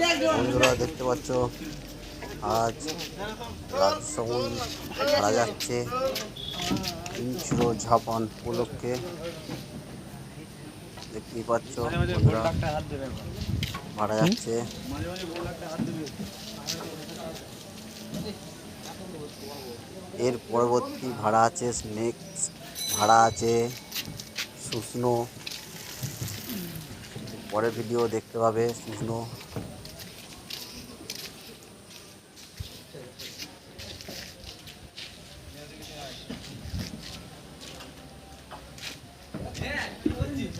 বন্ধুরা, দেখতে পাচ্ছ, আজ রাজসমুন ভাড়া যাচ্ছে। ইঞ্চুরো ঝাপান উপলক্ষে। দেখতেই পাচ্ছ, বন্ধুরা ভাড়া যাচ্ছে। এর পরবর্তী ভাড়া আছে স্নেক্স, ভাড়া আছে শুষ্নো পরের ভিডিও দেখতে পাবে শুষ্নো এইদিকে নিয়ে আয় এইদিকে নিয়ে আয়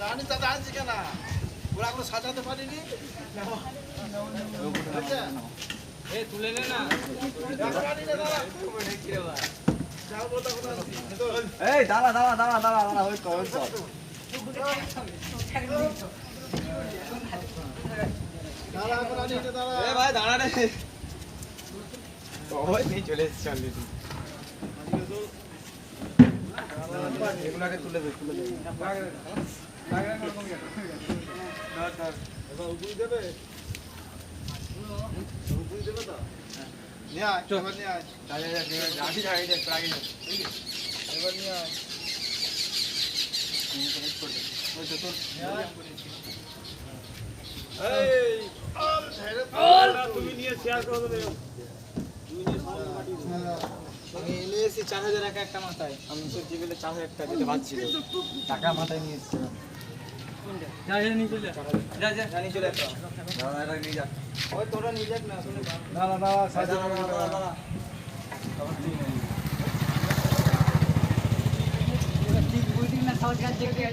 দাঁড়ানি তা দাঁড়াচ্ছি কেন? ওরা এখনও সাজাতে পারিনি? এ তুলে নে না। এই দাঁড়া দাঁড়া দাঁড়া দাঁড়া দাঁড়া ওই তো ওই তো দাঁড়া, দাঁড়া রে ওই নিয়ে চলে এসেছে অলরেডি এগুলাকে তুলে দে তুলে দে এবার দেবে? দেবে তো? নিয়ে আয়, নিয়ে আয়। আগে যা এবার নিয়ে আয়। তো এই, অল, ছেড়ে দে। তুমি নিয়ে শেয়ার করে দেবে। আমি এনে এসেছি চার হাজার টাকা একটা মাথায়। আমি সবজি পেলে চার হাজার টাকা দিতে পারছি টাকা মাথায় নিয়ে এসেছি। যা যা নিয়ে চলে যা। যা যা। চলে একটা দাঁড়া এটা নিয়ে যা। ওই তোরা নিয়ে যাক না শুনে দাঁড়া, দাঁড়া, সাজা দাঁড়া দাঁড়া, দাঁড়া দাঁড়া। দাঁড়া ঠিক বুঝি না সহজ কাজ